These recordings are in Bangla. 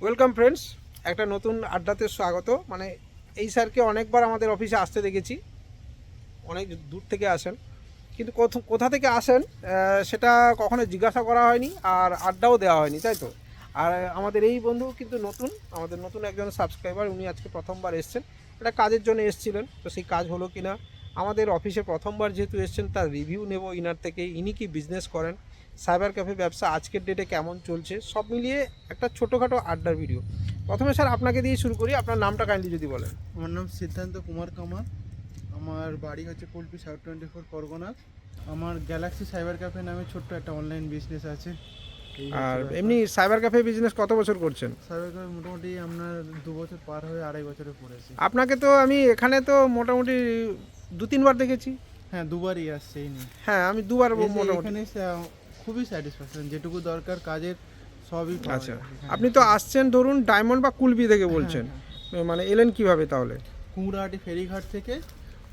ওয়েলকাম ফ্রেন্ডস একটা নতুন আড্ডাতে স্বাগত। মানে এই স্যারকে অনেকবার আমাদের অফিসে আসতে দেখেছি। অনেক দূর থেকে আসেন। কিন্তু কোথ- থেকে আসেন সেটা কখনো জিজ্ঞাসা করা হয়নি আর আড্ডাও দেওয়া হয়নি, তাই তো? আর আমাদের এই বন্ধু কিন্তু নতুন। আমাদের নতুন একজন সাবস্ক্রাইবার, উনি আজকে প্রথমবার এসছেন। একটা কাজের জন্য এসছিলেন, তো সেই কাজ হলো কি না আমাদের অফিসে প্রথমবার যেহেতু এসছেন, তার রিভিউ নেব ইনার থেকে। ইনি কি বিজনেস করেন? সাইবার ক্যাফে ব্যবসা আজকের ডেটে কেমন চলছে সব মিলিয়ে একটা ছোটোখাটো আড্ডার ভিডিও প্রথমে স্যার আপনাকে দিয়ে শুরু করি আপনার নামটা কাইন্ডলি যদি বলেন। আমার নাম সিদ্ধান্ত কুমার কামার আমার বাড়ি হচ্ছে Kulpi south twenty four Pargana আমার গ্যালাক্সি সাইবার ক্যাফে নামে ছোট্ট একটা অনলাইন বিজনেস আছে। আর এমনি সাইবার ক্যাফে বিজনেস কত বছর করছেন? সাইবার ক্যাফে মোটামুটি আপনার দু বছর পার হয়ে আড়াই বছরে পড়েছি আপনাকে তো আমি এখানে তো মোটামুটি দু তিনবার দেখেছি। হ্যাঁ দুবারই আসছে হ্যাঁ আমি দুবার মোটামুটি। খুবই স্যাটিসফ্যাকশন যেটুকু দরকার কাজের সবই আচ্ছা। আপনি তো আসছেন ধরুন ডায়মন্ড বা কুলবি থেকে হ্যাঁ, বলছেন। হ্যাঁ। মানে এলেন কীভাবে তাহলে? কুমড়াহাটি ফেরিঘাট থেকে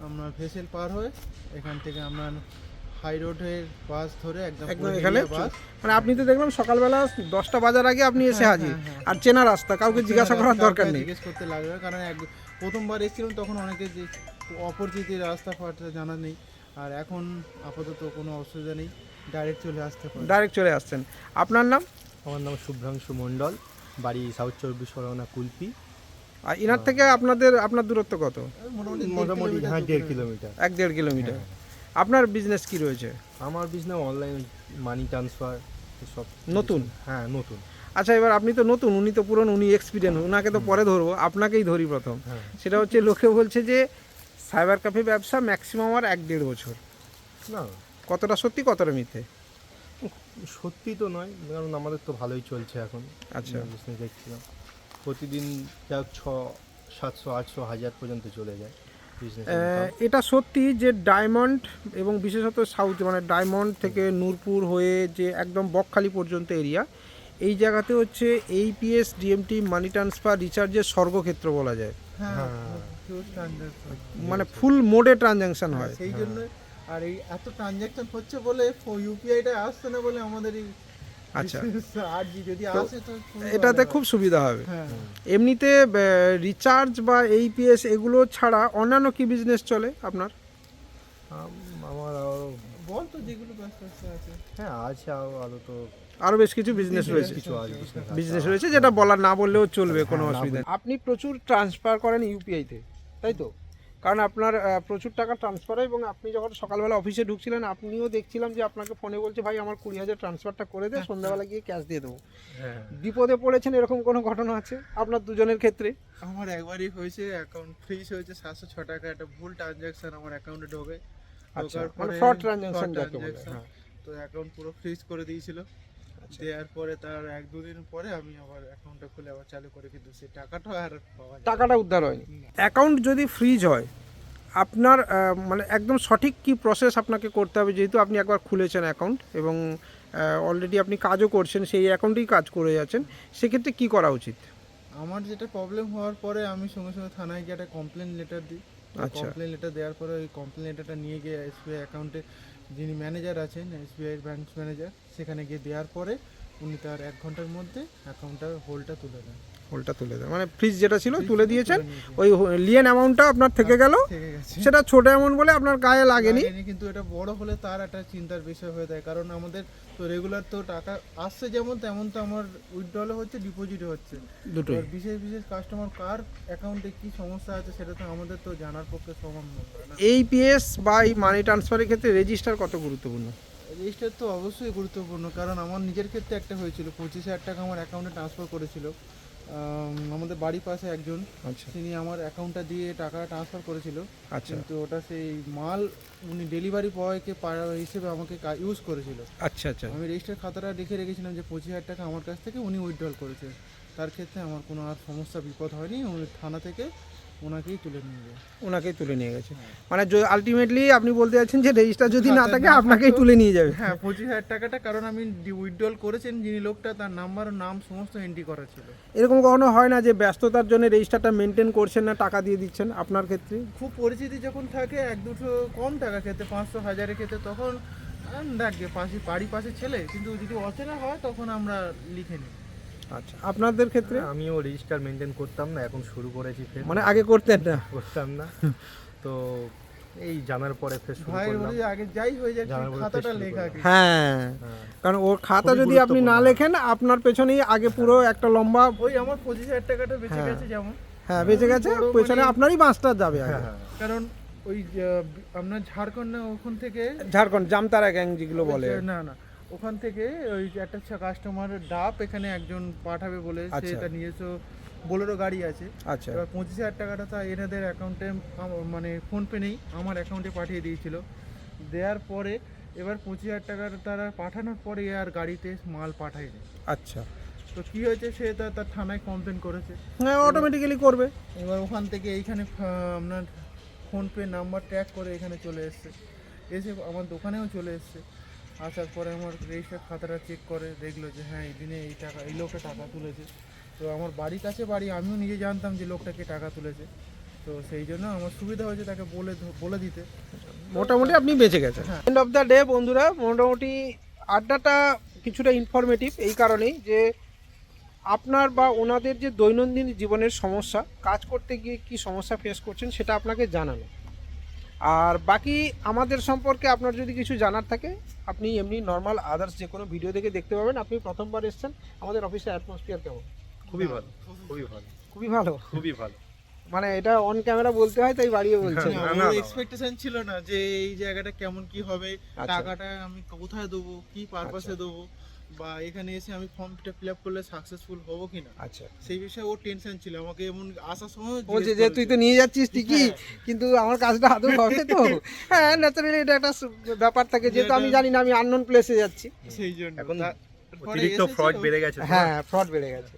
আমরা ভেসেল পার হয়ে এখান থেকে আমরা হাই রোডের বাস ধরে একদম একদম এখানে মানে আপনি তো দেখলাম সকালবেলা দশটা বাজার আগে আপনি এসে হ্যাঁ, হাজির। হ্যাঁ, হ্যাঁ। আর চেনা রাস্তা কাউকে জিজ্ঞাসা করার দরকার নেই। জিজ্ঞেস করতে লাগবে কারণ এক প্রথমবার এসেছিলাম তখন অনেকে যে অপরিচিত রাস্তা ফাটা জানা নেই। আর এখন আপাতত কোনো অসুবিধা নেই। ডাইরেক্ট চলে আসতে পারে। ডাইরেক্ট চলে আসছেন। আপনার নাম? আমার নাম শুভ্রাংশু মণ্ডল বাড়ি সাউথ চব্বিশ পরগনা কুলপি। আর ইনার থেকে আপনাদের আপনার দূরত্ব কত? মোটামুটি মোটামুটি হ্যাঁ দেড় কিলোমিটার। এক দেড় কিলোমিটার। আপনার বিজনেস কি রয়েছে? আমার বিজনেস অনলাইন মানি ট্রান্সফার সব নতুন? হ্যাঁ নতুন। আচ্ছা এবার আপনি তো নতুন উনি তো পুরনো উনি এক্সপিরিয়েন্স ওনাকে তো পরে ধরবো আপনাকেই ধরি প্রথম। হ্যাঁ। সেটা হচ্ছে লোকে বলছে যে সাইবার ক্যাফে ব্যবসা ম্যাক্সিমাম আর এক দেড় বছর। না কতটা সত্যি কতটা মিথ্যে? সত্যি তো নয় কারণ আমাদের তো ভালোই চলছে এখন। আচ্ছা। বিজনেস দেখছিলাম। প্রতিদিন যা ছ সাতশো আটশো হাজার পর্যন্ত চলে যায় বিজনেস এটা সত্যি যে ডায়মন্ড এবং বিশেষত সাউথ মানে ডায়মন্ড থেকে নূরপুর হয়ে যে একদম বকখালি পর্যন্ত এরিয়া এই জায়গাতে হচ্ছে এই এইপিএস ডিএমটি মানি ট্রান্সফার রিচার্জের স্বর্গক্ষেত্র বলা যায়। হ্যাঁ হ্যাঁ। মানে ফুল মোডে ট্রানজ্যাকশন হয়। সেই জন্য আর এই এত ট্রানজাকশন হচ্ছে বলে ইউপিআইটা আসছে না বলে আমাদের এই আচ্ছা। আর জি যদি আসে তো এটাতে খুব সুবিধা হবে। হ্যাঁ। এমনিতে রিচার্জ বা এইপিএস এগুলো ছাড়া অন্যান্য কি বিজনেস চলে আপনার? আমার আরও বল তো যেগুলো আছে। হ্যাঁ আছে আরও আরও তো আরও বেশ কিছু বিজনেস রয়েছে। কিছু আছে বিজনেস রয়েছে যেটা বলার না বললেও চলবে কোনো হ্যাঁ, অসুবিধা নেই। আপনি প্রচুর ট্রান্সফার করেন ইউপিআইতে তাই তো? কারণ আপনার প্রচুর টাকা ট্রান্সফার হয় এবং আপনি যখন সকালবেলা অফিসে ঢুকছিলেন আপনিও দেখছিলাম যে আপনাকে ফোনে বলছে ভাই আমার কুড়ি হাজার ট্রান্সফারটা করে দে সন্ধ্যাবেলা গিয়ে ক্যাশ দিয়ে দেবো। হ্যাঁ। বিপদে পড়েছেন এরকম কোনো ঘটনা আছে আপনার দুজনের ক্ষেত্রে? আমার একবারই হয়েছে অ্যাকাউন্ট ফ্রিজ হয়েছে সাতশো ছ টাকা একটা ভুল ট্রানজাকশন আমার অ্যাকাউন্টে ঢোকে। আচ্ছা মানে ফ্রড বলে transaction, হ্যাঁ। তো অ্যাকাউন্ট পুরো ফ্রিজ করে দিয়েছিল। দেওয়ার পরে তার এক দুদিন পরে আমি আবার অ্যাকাউন্টটা খুলে আবার চালু করে কিন্তু সেই টাকাটা আর পাওয়া যায় না। টাকাটা উদ্ধার হয়নি? অ্যাকাউন্ট যদি ফ্রিজ হয় আপনার আহ, মানে একদম সঠিক কি প্রসেস আপনাকে করতে হবে? যেহেতু আপনি একবার খুলেছেন অ্যাকাউন্ট এবং অলরেডি আপনি কাজও করছেন সেই অ্যাকাউন্টেই কাজ করে যাচ্ছেন সেক্ষেত্রে কি করা উচিত? আমার যেটা প্রবলেম হওয়ার পরে আমি সঙ্গে সঙ্গে থানায় গিয়ে একটা কমপ্লেন লেটার দিই। আচ্ছা। কমপ্লেন লেটার দেওয়ার পরে ওই কমপ্লেন লেটারটা নিয়ে গিয়ে এসবিআই অ্যাকাউন্টে যিনি ম্যানেজার আছেন এসবিআই ব্রাঞ্চ ম্যানেজার সেখানে গিয়ে দেওয়ার পরে উনি তার এক ঘণ্টার মধ্যে অ্যাকাউন্টটার হোল্ডটা তুলে দেন। হোলটা তুলে দেন। মানে ফ্রিজ যেটা ছিল তুলে দিয়েছেন। ওই লিয়েন অ্যামাউন্টটা আপনার থেকে গেল। সেটা ছোট অ্যামাউন্ট বলে আপনার গায়ে লাগেনি। কিন্তু এটা বড় হলে তার একটা চিন্তার বিষয় হয়ে যায়। কারণ আমাদের তো রেগুলার তো টাকা আসছে যেমন তেমন তো আমার উইথড্রলে হচ্ছে ডিপোজিটও হচ্ছে। দুটো বিশেষ বিশেষ কাস্টমার কার অ্যাকাউন্টে কি সমস্যা আছে সেটা তো আমাদের তো জানার পক্ষে সম্ভব নয়। এই পিএস বা এই মানি ট্রান্সফারের ক্ষেত্রে রেজিস্টার কত গুরুত্বপূর্ণ? রেজিস্টার তো অবশ্যই গুরুত্বপূর্ণ কারণ আমার নিজের ক্ষেত্রে একটা হয়েছিল। পঁচিশ হাজার টাকা আমার অ্যাকাউন্টে ট্রান্সফার করেছিল। আমাদের বাড়ির পাশে একজন আচ্ছা। তিনি আমার অ্যাকাউন্টটা দিয়ে টাকা ট্রান্সফার করেছিল। আচ্ছা। কিন্তু ওটা সেই মাল উনি ডেলিভারি বয়কে হিসেবে আমাকে ইউজ করেছিল। আচ্ছা আচ্ছা। আমি রেজিস্টার খাতাটা লিখে রেখেছিলাম যে পঁচিশ হাজার টাকা আমার কাছ থেকে উনি উইথড্রল করেছে। তার ক্ষেত্রে আমার কোনো আর সমস্যা বিপদ হয়নি। উনি থানা থেকে ওনাকেই তুলে নিয়ে যায় ওনাকেই তুলে নিয়ে গেছে। মানে আলটিমেটলি আপনি বলতে চাচ্ছেন যে রেজিস্টার যদি না থাকে আপনাকেই তুলে নিয়ে যাবে। হ্যাঁ পঁচিশ হাজার টাকাটা কারণ আমি উইথড্রল করেছেন যিনি লোকটা তার নাম্বার নাম সমস্ত এন্ট্রি করা ছিল। এরকম কখনো হয় না যে ব্যস্ততার জন্য রেজিস্টারটা মেনটেন করছেন না টাকা দিয়ে দিচ্ছেন আপনার ক্ষেত্রে? খুব পরিচিতি যখন থাকে এক দুটো কম টাকা খেতে পাঁচশো হাজারের ক্ষেত্রে তখন দেখ গে, পাশে বাড়ি পাশে ছেলে কিন্তু যদি অচেনা হয় তখন আমরা লিখে নিই। আচ্ছা আপনাদের ক্ষেত্রে? আমিও রেজিস্টার মেনটেন করতাম না এখন শুরু করেছি ফের। মানে আগে করতেন না? করতাম না। তো এই জানার পরে ফের শুরু করলাম। আগে যাই হয়ে বলতে খাতাটা লেখা। হ্যাঁ হ্যাঁ। কারণ ওর খাতা যদি আপনি না লেখেন আপনার পেছনেই আগে পুরো একটা লম্বা ওই আমার পঁচিশ হাজার টাকাটা বেঁচে হ্যাঁ। গেছে যেমন। হ্যাঁ বেঁচে গেছে পেছনে মানে- আপনারই মাস্টার যাবে হ্যাঁ হ্যাঁ। কারণ ওই আপনার ঝাড়খণ্ড ওখান থেকে ঝাড়খণ্ড জামতারা গ্যাং যেগুলো বলে। না না। ওখান থেকে ওই একটা কাস্টমার ডাব এখানে একজন পাঠাবে বলে সে আচ্ছা। এটা নিজস্ব বোলেরো গাড়ি আছে। আচ্ছা। এবার পঁচিশ হাজার টাকাটা তা এনাদের অ্যাকাউন্টে মানে ফোনপে নেই আমার অ্যাকাউন্টে পাঠিয়ে দিয়েছিল। দেওয়ার পরে এবার পঁচিশ হাজার টাকাটা তারা পাঠানোর পরে আর গাড়িতে মাল পাঠায়নি। আচ্ছা। তো কি হয়েছে সে তার তার থানায় কমপ্লেন করেছে। হ্যাঁ অটোমেটিক্যালি করবে। এবার ওখান থেকে এইখানে আপনার ফোনপে নাম্বার ট্র্যাক করে এখানে চলে এসছে। এসে আমার দোকানেও চলে এসছে। আসার পরে আমার রেজিস্টার খাতাটা চেক করে দেখল যে হ্যাঁ এই দিনে এই টাকা এই লোকটা টাকা তুলেছে। তো আমার বাড়ির কাছে বাড়ি আমিও নিজে জানতাম যে লোকটাকে টাকা তুলেছে। তো সেই জন্য আমার সুবিধা হয়েছে তাকে বলে বলে দিতে। মোটামুটি আপনি বেঁচে গেছেন। হ্যাঁ। এন্ড অফ দ্য ডে বন্ধুরা মোটামুটি আড্ডাটা কিছুটা ইনফরমেটিভ এই কারণেই যে আপনার বা ওনাদের যে দৈনন্দিন জীবনের সমস্যা কাজ করতে গিয়ে কি সমস্যা ফেস করছেন সেটা আপনাকে জানানো। আর বাকি আমাদের সম্পর্কে আপনার যদি কিছু জানার থাকে আপনি এমনি নর্মাল আদার্স যে কোনো ভিডিও দেখে দেখতে পাবেন। আপনি প্রথমবার এসেছেন আমাদের অফিসের অ্যাটমসফিয়ার কেমন? খুবই ভালো খুবই ভালো। খুবই ভালো? খুবই ভালো। মানে এটা অন ক্যামেরা বলতে হয় তাই বাড়িয়ে বলছেন আমার। এক্সপেকটেশন ছিল না যে এই জায়গাটা কেমন কি হবে আচ্ছা। টাকাটা আমি কোথায় দেবো কি পারপাসে দেবো। বা এখানে এসে আমি ফর্মটা ফিল আপ করলে সাকসেসফুল হব কিনা? আচ্ছা। সেই বিষয়ে ওর টেনশন ছিল। আমাকে এমন আসার সময় বলছে যে তুই তো নিয়ে যাচ্ছিস ঠিকই হ্যাঁ। কিন্তু আমার কাজটা আদৌ হবে তো। হ্যাঁ ন্যাচারালি এটা একটা ব্যাপার থাকে। যেহেতু আমি জানি না আমি আননোন প্লেসে যাচ্ছি। সেই জন্য। এখন অতিরিক্ত ফ্রড বেড়ে গেছে হ্যাঁ ফ্রড বেড়ে গেছে।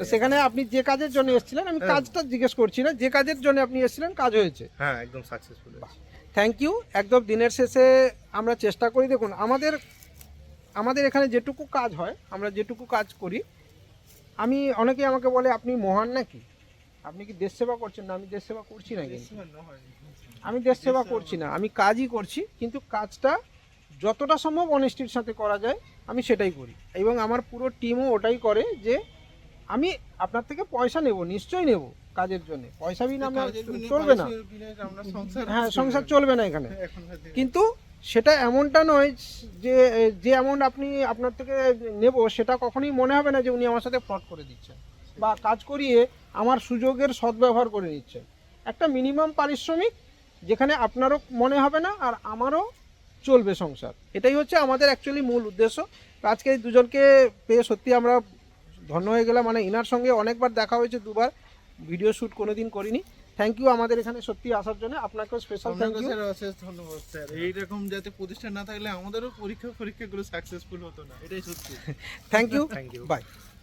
তো সেখানে আপনি যে কাজের জন্য এসেছিলেন আমি হ্যাঁ। কাজটা জিজ্ঞেস করছি না। যে কাজের জন্য আপনি এসেছিলেন কাজ হয়েছে। হ্যাঁ একদম সাকসেসফুল থ্যাংক ইউ একদম দিনের শেষে আমরা চেষ্টা করি। দেখুন আমাদের আমাদের এখানে যেটুকু কাজ হয় আমরা যেটুকু কাজ করি আমি অনেকেই আমাকে বলে আপনি মহান নাকি? আপনি কি দেশ সেবা করছেন না? আমি দেশ সেবা করছি না কিন্তু। আমি দেশ সেবা করছি না। আমি কাজই করছি কিন্তু কাজটা যতটা সম্ভব অনেস্টির সাথে করা যায় আমি সেটাই করি। এবং আমার পুরো টিমও ওটাই করে যে আমি আপনার থেকে পয়সা নেব নিশ্চয়ই নেব কাজের জন্য। পয়সা বিনা চলবে না। হ্যাঁ সংসার চলবে না এখানে। কিন্তু সেটা এমনটা নয় যে যে অ্যামাউন্ট আপনি আপনার থেকে নেব, সেটা কখনোই মনে হবে না যে উনি আমার সাথে ফ্রড করে দিচ্ছেন বা কাজ করিয়ে আমার সুযোগের সদ্ব্যবহার করে নিচ্ছেন একটা মিনিমাম পারিশ্রমিক যেখানে আপনারও মনে হবে না আর আমারও চলবে সংসার। এটাই হচ্ছে আমাদের অ্যাকচুয়ালি মূল উদ্দেশ্য। আজকে এই দুজনকে পেয়ে সত্যি আমরা ধন্য হয়ে গেলাম। মানে ইনার সঙ্গে অনেকবার দেখা হয়েছে, দুবার। ভিডিও শ্যুট কোনো দিন করিনি। থ্যাংক ইউ আমাদের এখানে সত্যি আসার জন্য। আপনাকেও স্পেশাল থ্যাংক ইউ স্যার অশেষ ধন্যবাদ স্যার। এইরকম যাতে প্রতিষ্ঠান না থাকলে আমাদেরও পরীক্ষা পরীক্ষাগুলো সাকসেসফুল হতো না। এটাই সত্যি। Thank you thank you bye